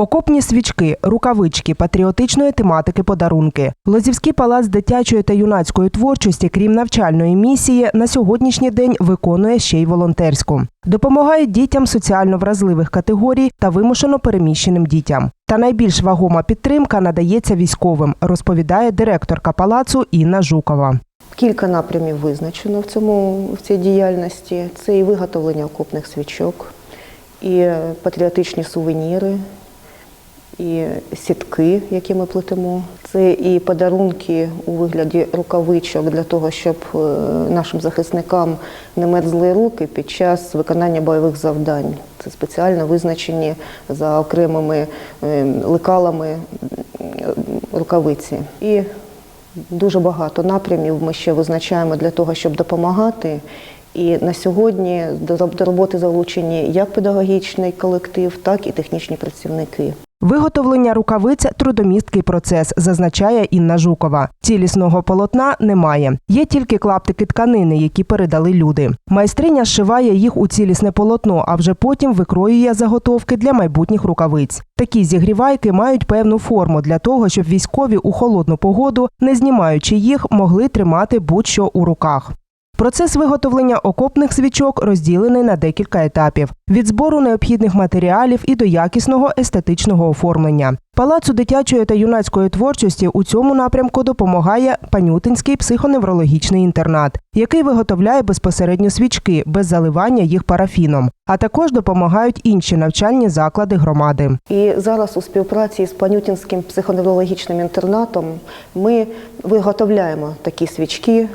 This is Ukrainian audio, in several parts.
Окопні свічки, рукавички, патріотичної тематики подарунки. Лозівський палац дитячої та юнацької творчості, крім навчальної місії, на сьогоднішній день виконує ще й волонтерську. Допомагають дітям соціально вразливих категорій та вимушено переміщеним дітям. Та найбільш вагома підтримка надається військовим, розповідає директорка палацу Інна Жукова. Кілька напрямів визначено в цьому в цій діяльності. Це і виготовлення окопних свічок, і патріотичні сувеніри, і сітки, які ми плетемо. Це і подарунки у вигляді рукавичок для того, щоб е, нашим захисникам не мерзли руки під час виконання бойових завдань. Це спеціально визначені за окремими е, лекалами рукавиці. І Дуже багато напрямів ми ще визначаємо для того, щоб допомагати. І на сьогодні до роботи залучені як педагогічний колектив, так і технічні працівники. Виготовлення рукавиць трудомісткий процес, зазначає Інна Жукова. Цілісного полотна немає. Є тільки клаптики тканини, які передали люди. Майстриня зшиває їх у цілісне полотно, а вже потім викроює заготовки для майбутніх рукавиць. Такі зігрівайки мають певну форму для того, щоб військові у холодну погоду, не знімаючи їх, могли тримати будь-що у руках. Процес виготовлення окопних свічок розділений на декілька етапів: від збору необхідних матеріалів і до якісного естетичного оформлення. Палацу дитячої та юнацької творчості у цьому напрямку допомагає Панютинський психоневрологічний інтернат, який виготовляє безпосередньо свічки без заливання їх парафіном. А також допомагають інші навчальні заклади громади. І зараз у співпраці з Панютінським психоневрологічним інтернатом ми виготовляємо такі свічки.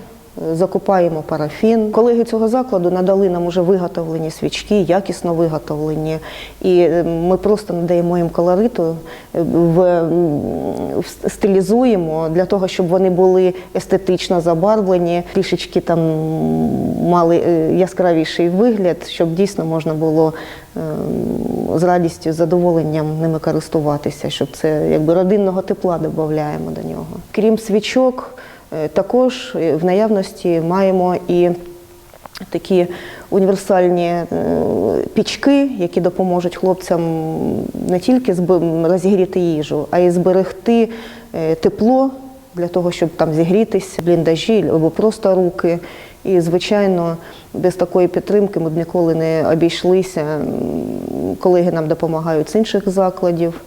Закупаємо парафін. Колеги цього закладу надали нам уже виготовлені свічки, якісно виготовлені, і е, ми просто надаємо їм колориту, е, в, стилізуємо для того, щоб вони були естетично забарвлені, трішечки там мали е, яскравіший вигляд, щоб дійсно можна було з радістю, з задоволенням ними користуватися, щоб це якби родинного тепла додаємо до нього. Крім свічок, також е, в наявності маємо і такі універсальні е, пічки, які допоможуть хлопцям не тільки розігріти їжу, а й зберегти е, тепло для того, щоб там зігрітися, бліндажі або просто руки. І, звичайно, без такої підтримки ми б ніколи не обійшлися. Колеги нам допомагають з інших закладів,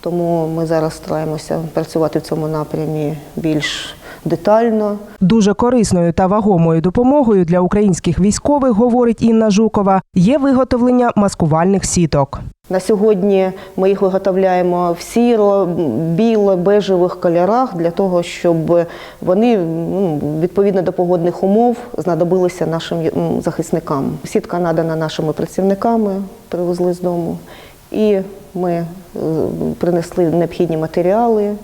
тому ми зараз стараємося працювати в цьому напрямі більш детально. Дуже корисною та вагомою допомогою для українських військових, говорить Інна Жукова, є виготовлення маскувальних сіток. На сьогодні ми їх виготовляємо в сіро, біло, бежевих кольорах для того, щоб вони ну, відповідно до погодних умов знадобилися нашим захисникам. Сітка надана нашими працівниками, привезли з дому, і ми е, принесли необхідні матеріали.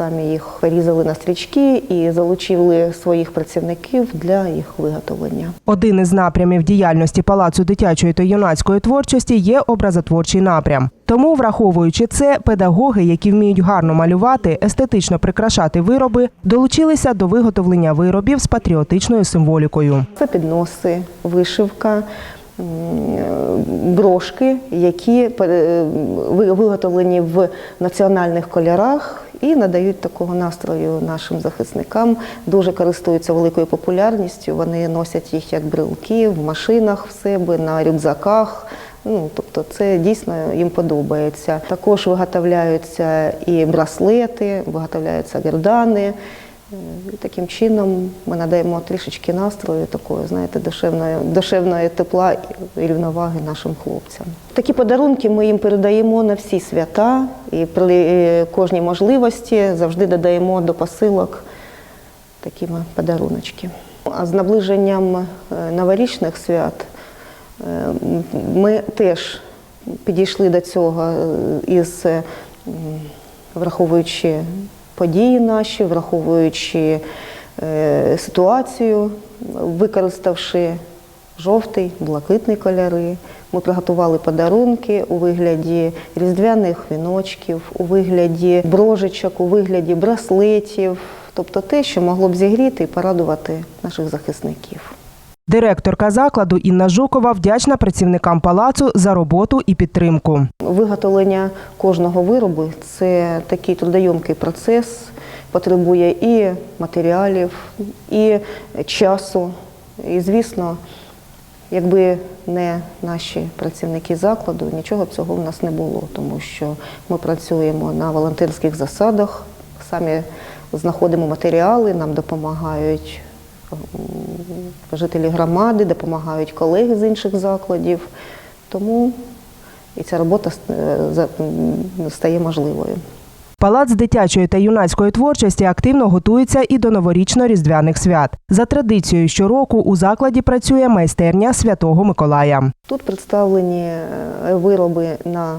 Самі їх порізали на стрічки і залучили своїх працівників для їх виготовлення. Один із напрямів діяльності Палацу дитячої та юнацької творчості є образотворчий напрям. Тому, враховуючи це, педагоги, які вміють гарно малювати, естетично прикрашати вироби, долучилися до виготовлення виробів з патріотичною символікою. Це підноси, вишивка, брошки, які е, виготовлені в національних кольорах і надають такого настрою нашим захисникам. Дуже користуються великою популярністю. Вони носять їх як брелки в машинах в себе, на рюкзаках. Ну, тобто це дійсно їм подобається. Також виготовляються і браслети, виготовляються гердани. І таким чином ми надаємо трішечки настрою такої, знаєте, душевної, душевної тепла і рівноваги нашим хлопцям. Такі подарунки ми їм передаємо на всі свята і при е, кожній можливості завжди додаємо до посилок такі подаруночки. А з наближенням е, новорічних свят е, ми теж підійшли до цього е, із е, враховуючи події наші, враховуючи е, ситуацію, використавши жовтий, блакитний кольори. Ми приготували подарунки у вигляді різдвяних віночків, у вигляді брожечок, у вигляді браслетів, тобто те, що могло б зігріти і порадувати наших захисників. Директорка закладу Інна Жукова вдячна працівникам палацу за роботу і підтримку. Виготовлення кожного виробу це такий трудойомкий процес, потребує і матеріалів, і часу. І, звісно, якби не наші працівники закладу, нічого б цього в нас не було, тому що ми працюємо на волонтерських засадах, самі знаходимо матеріали, нам допомагають жителі громади, допомагають колеги з інших закладів. Тому і ця робота е, стає можливою. Палац дитячої та юнацької творчості активно готується і до новорічно-різдвяних свят. За традицією щороку у закладі працює майстерня Святого Миколая. Тут представлені е, вироби на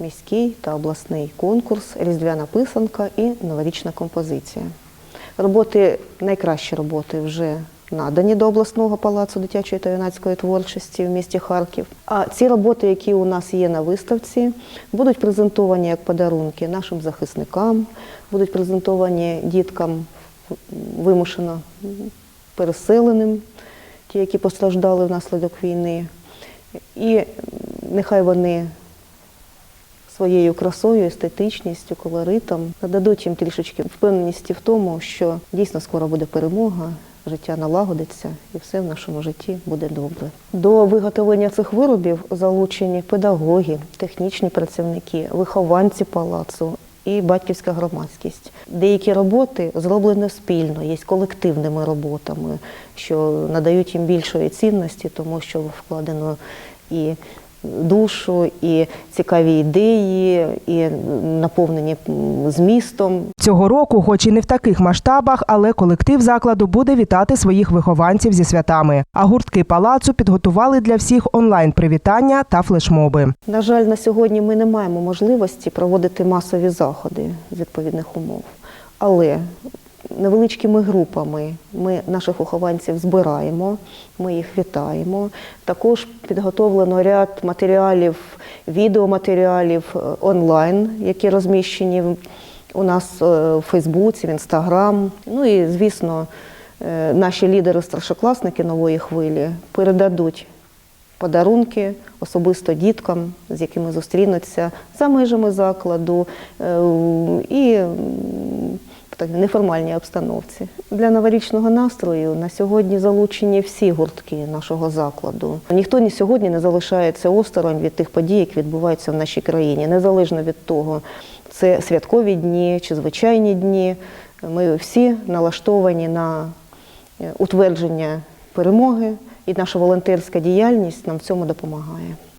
міський та обласний конкурс, різдвяна писанка і новорічна композиція. Роботи, найкращі роботи вже надані до обласного палацу дитячої та юнацької творчості в місті Харків. А ці роботи, які у нас є на виставці, будуть презентовані як подарунки нашим захисникам, будуть презентовані діткам вимушено переселеним, ті, які постраждали внаслідок війни. І нехай вони своєю красою, естетичністю, колоритом нададуть їм трішечки впевненості в тому, що дійсно скоро буде перемога, життя налагодиться і все в нашому житті буде добре. До виготовлення цих виробів залучені педагоги, технічні працівники, вихованці палацу. І батьківська громадськість. Деякі роботи зроблені спільно, є колективними роботами, що надають їм більшої цінності, тому що вкладено і душу, і цікаві ідеї, і наповнені змістом. Цього року, хоч і не в таких масштабах, але колектив закладу буде вітати своїх вихованців зі святами. А гуртки палацу підготували для всіх онлайн привітання та флешмоби. На жаль, на сьогодні ми не маємо можливості проводити масові заходи з відповідних умов. Але невеличкими групами ми наших вихованців збираємо, ми їх вітаємо. Також підготовлено ряд матеріалів, відеоматеріалів е, онлайн, які розміщені у нас е, в Фейсбуці, в Інстаграм. Ну і, звісно, е, наші лідери-старшокласники нової хвилі передадуть подарунки особисто діткам, з якими зустрінуться за межами закладу і м, такій неформальній обстановці. Для новорічного настрою на сьогодні залучені всі гуртки нашого закладу. Ніхто ні сьогодні не залишається осторонь від тих подій, які відбуваються в нашій країні, незалежно від того, це святкові дні чи звичайні дні. Ми всі налаштовані на е, утвердження перемоги, і наша волонтерська діяльність нам в цьому допомагає.